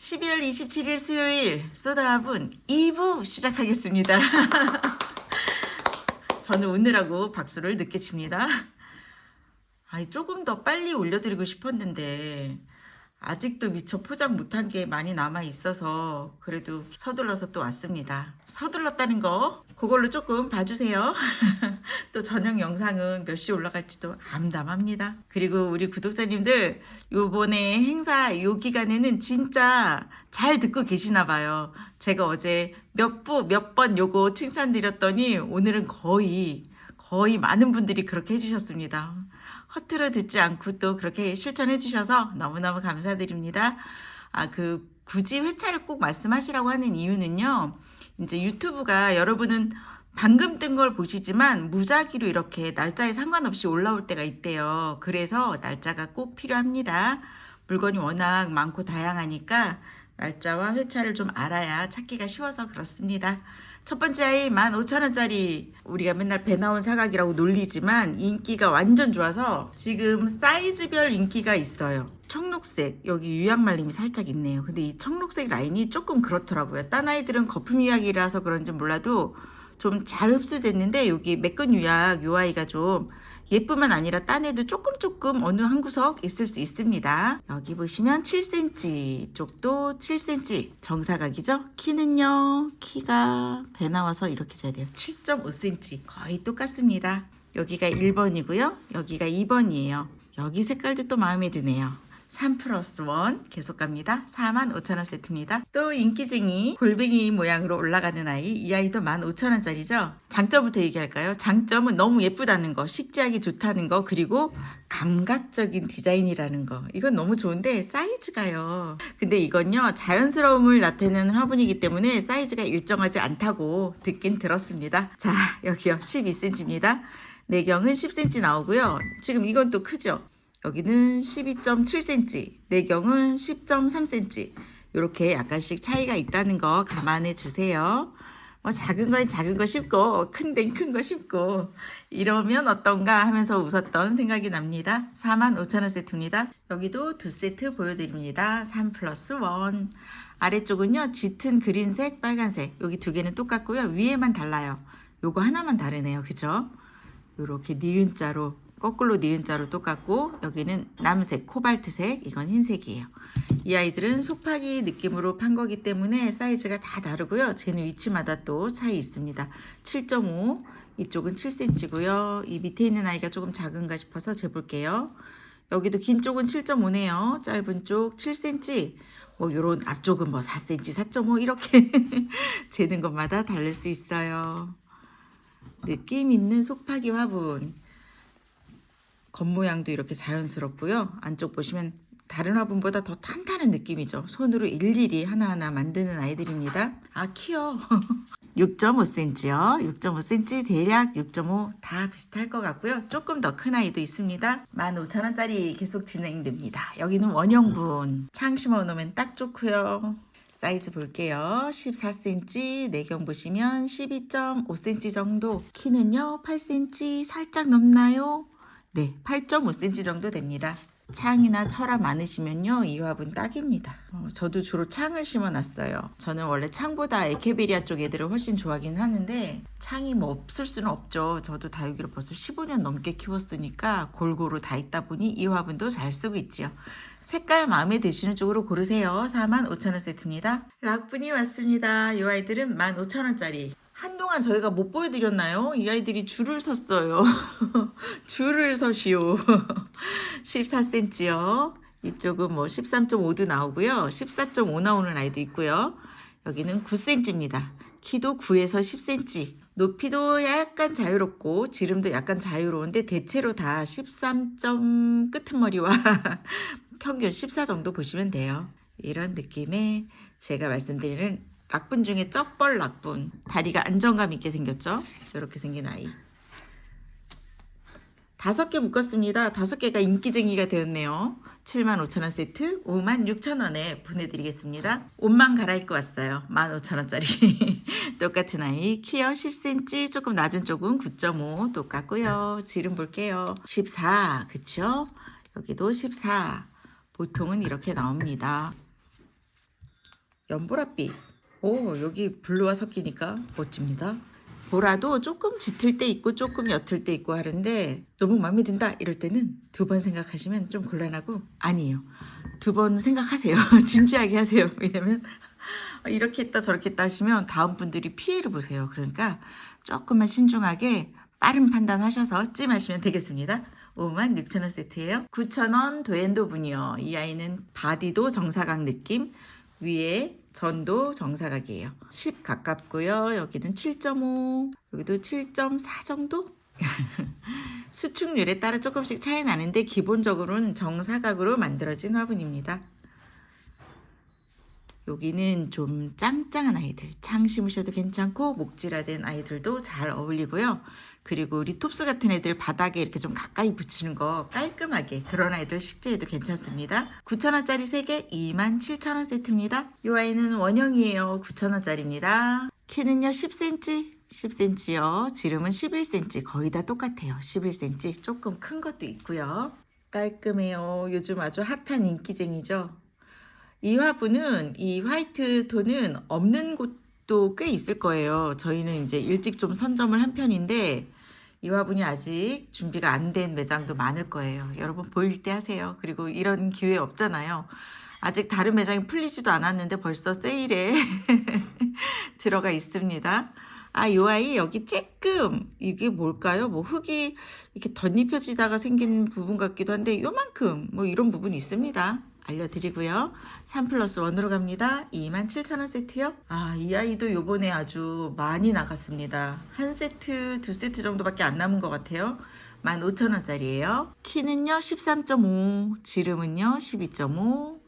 12월 27일 수요일 소다합은 2부 시작하겠습니다. 저는 오늘하고 박수를 늦게 칩니다. 아니, 조금 더 빨리 올려드리고 싶었는데, 아직도 미처 포장 못한 게 많이 남아 있어서, 그래도 서둘러서 또 왔습니다. 서둘렀다는 거, 그걸로 조금 봐주세요. 또 저녁 영상은 몇 시 올라갈지도 암담합니다. 그리고 우리 구독자님들, 요번에 행사 요 기간에는 진짜 잘 듣고 계시나 봐요. 제가 어제 몇 부, 몇 번 요거 칭찬드렸더니 오늘은 거의, 거의 많은 분들이 그렇게 해주셨습니다. 허투루 듣지 않고 또 그렇게 실천해 주셔서 너무너무 감사드립니다. 아, 그, 굳이 회차를 꼭 말씀하시라고 하는 이유는요. 이제 유튜브가 여러분은 방금 뜬 걸 보시지만 무작위로 이렇게 날짜에 상관없이 올라올 때가 있대요. 그래서 날짜가 꼭 필요합니다. 물건이 워낙 많고 다양하니까 날짜와 회차를 좀 알아야 찾기가 쉬워서 그렇습니다. 첫 번째 아이 15,000원짜리 우리가 맨날 배 나온 사각이라고 놀리지만 인기가 완전 좋아서 지금 사이즈별 인기가 있어요. 청록색 여기 유약 말림이 살짝 있네요. 근데 이 청록색 라인이 조금 그렇더라고요. 딴 아이들은 거품 유약이라서 그런지 몰라도 좀 잘 흡수됐는데 여기 매끈 유약 요 아이가 좀 예뿐만 아니라 딴 애도 조금 조금 어느 한 구석 있을 수 있습니다. 여기 보시면 7cm 쪽도 7cm 정사각이죠. 키는요. 키가 배 나와서 이렇게 재야 돼요. 7.5cm 거의 똑같습니다. 여기가 1번이고요. 여기가 2번이에요. 여기 색깔도 또 마음에 드네요. 3 플러스 1 계속 갑니다. 45,000원 세트입니다. 또 인기쟁이 골뱅이 모양으로 올라가는 아이 이 아이도 15,000원짜리죠. 장점부터 얘기할까요? 장점은 너무 예쁘다는 거, 식지하기 좋다는 거, 그리고 감각적인 디자인이라는 거. 이건 너무 좋은데 사이즈가요. 근데 이건요 자연스러움을 나타내는 화분이기 때문에 사이즈가 일정하지 않다고 듣긴 들었습니다. 자 여기요 12cm입니다. 내경은 10cm 나오고요. 지금 이건 또 크죠? 여기는 12.7cm, 내경은 10.3cm. 이렇게 약간씩 차이가 있다는 거 감안해 주세요. 뭐 작은 건 작은 거 쉽고 큰 데는 큰 거 쉽고 이러면 어떤가 하면서 웃었던 생각이 납니다. 45,000원 세트입니다. 여기도 두 세트 보여드립니다. 3 플러스 1. 아래쪽은요 짙은 그린색, 빨간색 여기 두 개는 똑같고요. 위에만 달라요. 요거 하나만 다르네요. 그죠? 요렇게 니은자로 거꾸로 니은 자로 똑같고 여기는 남색, 코발트색, 이건 흰색이에요. 이 아이들은 속파기 느낌으로 판 거기 때문에 사이즈가 다 다르고요. 쟤는 위치마다 또 차이 있습니다. 7.5, 이쪽은 7cm고요. 이 밑에 있는 아이가 조금 작은가 싶어서 재볼게요. 여기도 긴 쪽은 7.5네요. 짧은 쪽 7cm. 뭐 요런 앞쪽은 뭐 4cm, 4.5 이렇게 재는 것마다 다를 수 있어요. 느낌 있는 속파기 화분. 겉모양도 이렇게 자연스럽고요. 안쪽 보시면 다른 화분보다 더 탄탄한 느낌이죠. 손으로 일일이 하나하나 만드는 아이들입니다. 아, 키요. 6.5cm요. 6.5cm, 대략 6.5 다 비슷할 것 같고요. 조금 더 큰 아이도 있습니다. 15,000원짜리 계속 진행됩니다. 여기는 원형분. 창 심어 놓으면 딱 좋고요. 사이즈 볼게요. 14cm, 내경 보시면 12.5cm 정도. 키는요, 8cm 살짝 넘나요? 네, 8.5cm 정도 됩니다. 창이나 철화 많으시면요, 이 화분 딱입니다. 어, 저도 주로 창을 심어놨어요. 저는 원래 창보다 에케베리아 쪽 애들을 훨씬 좋아하긴 하는데, 창이 뭐 없을 수는 없죠. 저도 다육이를 벌써 15년 넘게 키웠으니까 골고루 다 있다 보니 이 화분도 잘 쓰고 있지요. 색깔 마음에 드시는 쪽으로 고르세요. 45,000원 세트입니다. 락분이 왔습니다. 이 아이들은 15,000원짜리. 한동안 저희가 못 보여드렸나요? 이 아이들이 줄을 섰어요. 줄을 서시오. 14cm요. 이쪽은 뭐 13.5도 나오고요. 14.5 나오는 아이도 있고요. 여기는 9cm입니다. 키도 9에서 10cm. 높이도 약간 자유롭고 지름도 약간 자유로운데 대체로 다 13점 끄트머리와 평균 14 정도 보시면 돼요. 이런 느낌의 제가 말씀드리는 락분 중에 쩍벌 락분. 다리가 안정감 있게 생겼죠? 이렇게 생긴 아이. 다섯 개 묶었습니다. 다섯 개가 인기쟁이가 되었네요. 75,000원 세트 56,000원에 보내드리겠습니다. 옷만 갈아입고 왔어요. 15,000원짜리. 똑같은 아이. 키어 10cm, 조금 낮은 쪽은 9.5 똑같고요. 지름 볼게요. 14, 그쵸? 여기도 14. 보통은 이렇게 나옵니다. 연보라빛. 오, 여기 블루와 섞이니까 멋집니다. 보라도 조금 짙을 때 있고 조금 옅을 때 있고 하는데 너무 마음에 든다 이럴 때는 두 번 생각하시면 좀 곤란하고 아니에요. 두 번 생각하세요. 진지하게 하세요. 왜냐면 이렇게 했다 저렇게 했다 하시면 다음 분들이 피해를 보세요. 그러니까 조금만 신중하게 빠른 판단하셔서 찜하시면 되겠습니다. 56,000원 세트예요. 9,000원 도엔도 분이요. 이 아이는 바디도 정사각 느낌, 위에 전도 정사각이에요. 10 가깝고요. 여기는 7.5, 여기도 7.4 정도? 수축률에 따라 조금씩 차이 나는데 기본적으로는 정사각으로 만들어진 화분입니다. 여기는 좀 짱짱한 아이들, 창 심으셔도 괜찮고 목질화된 아이들도 잘 어울리고요. 그리고 리톱스 같은 애들 바닥에 이렇게 좀 가까이 붙이는 거 깔끔하게 그런 아이들 식재해도 괜찮습니다. 9,000원짜리 3개 27,000원 세트입니다. 이 아이는 원형이에요. 9,000원짜리입니다. 키는요 10cm, 10cm요. 지름은 11cm 거의 다 똑같아요. 11cm 조금 큰 것도 있고요. 깔끔해요. 요즘 아주 핫한 인기쟁이죠. 이 화분은 이 화이트 톤은 없는 곳도 꽤 있을 거예요. 저희는 이제 일찍 좀 선점을 한 편인데 이 화분이 아직 준비가 안 된 매장도 많을 거예요. 여러분 보일 때 하세요. 그리고 이런 기회 없잖아요. 아직 다른 매장이 풀리지도 않았는데 벌써 세일에 들어가 있습니다. 아, 요 아이 여기 쬐끔 이게 뭘까요? 뭐 흙이 이렇게 덧입혀지다가 생긴 부분 같기도 한데 요만큼 뭐 이런 부분이 있습니다. 알려드리고요. 3 플러스 1으로 갑니다. 27,000원 세트요. 아, 이 아이도 요번에 아주 많이 나갔습니다. 한 세트, 두 세트 정도밖에 안 남은 것 같아요. 15,000원짜리예요. 키는요, 13.5, 지름은요, 12.5,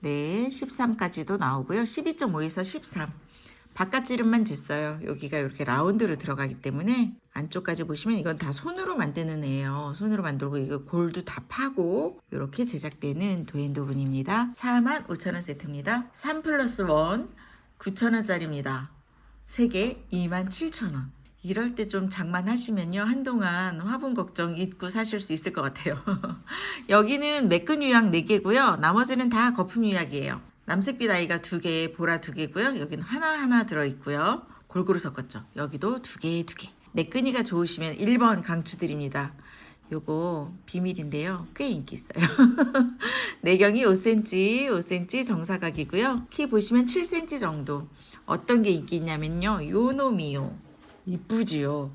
네, 13까지도 나오고요. 12.5에서 13. 바깥 지름만 쟀어요. 여기가 이렇게 라운드로 들어가기 때문에 안쪽까지 보시면 이건 다 손으로 만드는 애예요. 손으로 만들고 이거 골도 다 파고 이렇게 제작되는 도엔도분입니다. 45,000원 세트입니다. 3 플러스 1 9,000원짜리입니다. 3개 27,000원. 이럴 때 좀 장만하시면요. 한동안 화분 걱정 잊고 사실 수 있을 것 같아요. 여기는 매끈 유약 4개고요. 나머지는 다 거품 유약이에요. 남색빛 아이가 2개, 보라 2개고요. 여기는 하나하나 들어있고요. 골고루 섞었죠. 여기도 2개, 2개. 매끈이가 좋으시면 1번 강추드립니다. 요거 비밀인데요. 꽤 인기 있어요. 내경이 5cm, 5cm 정사각이고요. 키 보시면 7cm 정도. 어떤 게 인기 있냐면요. 요 놈이요. 이쁘지요.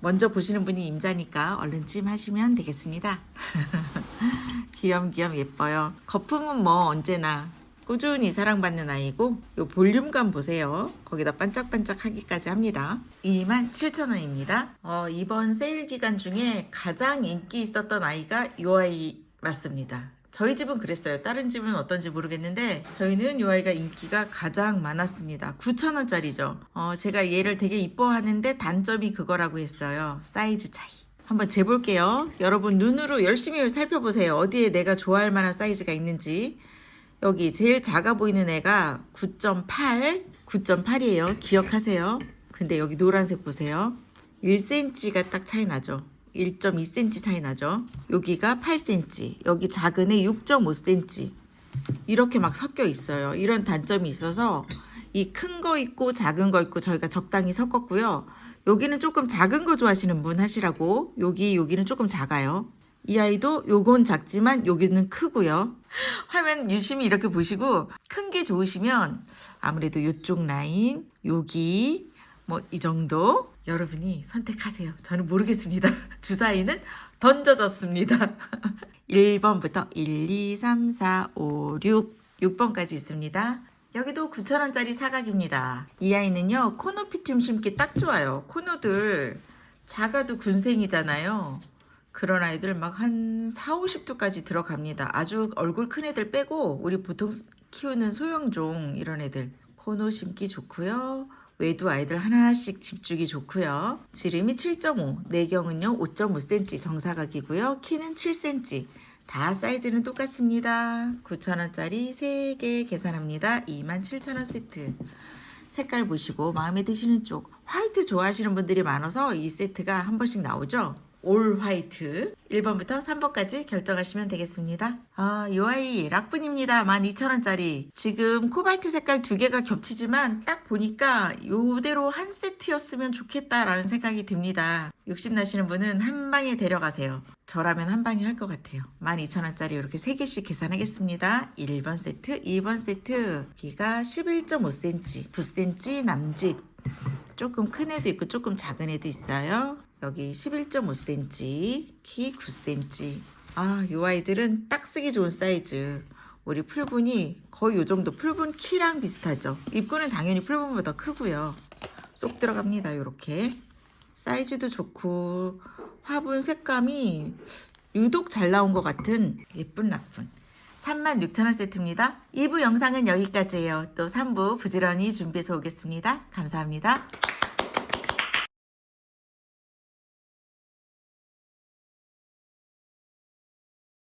먼저 보시는 분이 임자니까 얼른 찜 하시면 되겠습니다. 귀염귀염 예뻐요. 거품은 뭐 언제나 꾸준히 사랑받는 아이고 요 볼륨감 보세요. 거기다 반짝반짝하기까지 합니다. 27,000원입니다. 어, 이번 세일 기간 중에 가장 인기 있었던 아이가 요 아이 맞습니다. 저희 집은 그랬어요. 다른 집은 어떤지 모르겠는데 저희는 이 아이가 인기가 가장 많았습니다. 9,000원짜리죠. 어, 제가 얘를 되게 이뻐하는데 단점이 그거라고 했어요. 사이즈 차이. 한번 재볼게요. 여러분 눈으로 열심히 살펴보세요. 어디에 내가 좋아할 만한 사이즈가 있는지. 여기 제일 작아 보이는 애가 9.8, 9.8이에요. 기억하세요. 근데 여기 노란색 보세요. 1cm가 딱 차이 나죠. 1.2cm 차이 나죠. 여기가 8cm, 여기 작은 애 6.5cm. 이렇게 막 섞여 있어요. 이런 단점이 있어서 이 큰 거 있고 작은 거 있고 저희가 적당히 섞었고요. 여기는 조금 작은 거 좋아하시는 분 하시라고. 여기 여기는 조금 작아요. 이 아이도 요건 작지만 여기는 크고요. 화면 유심히 이렇게 보시고 큰 게 좋으시면 아무래도 요쪽 라인, 여기 뭐 이 정도 여러분이 선택하세요. 저는 모르겠습니다. 주사위는 던져졌습니다. 1번부터 1, 2, 3, 4, 5, 6, 6번까지 있습니다. 여기도 9,000원짜리 사각입니다. 이 아이는요, 코노피튬 심기 딱 좋아요. 코노들 작아도 군생이잖아요. 그런 아이들 막 한 4, 50두까지 들어갑니다. 아주 얼굴 큰 애들 빼고 우리 보통 키우는 소형종 이런 애들 코노 심기 좋고요. 외두 아이들 하나씩 집주기 좋고요. 지름이 7.5, 내경은요 5.5cm 정사각이고요. 키는 7cm. 다 사이즈는 똑같습니다. 9,000원짜리 3개 계산합니다. 27,000원 세트. 색깔 보시고 마음에 드시는 쪽 화이트 좋아하시는 분들이 많아서 이 세트가 한 번씩 나오죠. 올 화이트 1번부터 3번까지 결정하시면 되겠습니다. 아, 이 아이 락분입니다. 12,000원짜리. 지금 코발트 색깔 두 개가 겹치지만 딱 보니까 요대로 한 세트였으면 좋겠다라는 생각이 듭니다. 욕심 나시는 분은 한 방에 데려가세요. 저라면 한 방에 할 것 같아요. 12,000원짜리 이렇게 3개씩 계산하겠습니다. 1번 세트, 2번 세트. 여기가 11.5cm, 9cm 남짓. 조금 큰 애도 있고 조금 작은 애도 있어요. 여기 11.5cm, 키 9cm. 아, 요 아이들은 딱 쓰기 좋은 사이즈. 우리 풀분이 거의 요 정도 풀분 키랑 비슷하죠. 입구는 당연히 풀분보다 크고요. 쏙 들어갑니다. 요렇게. 사이즈도 좋고 화분 색감이 유독 잘 나온 것 같은 예쁜 락분. 36,000원 세트입니다. 2부 영상은 여기까지예요. 또 3부 부지런히 준비해서 오겠습니다. 감사합니다.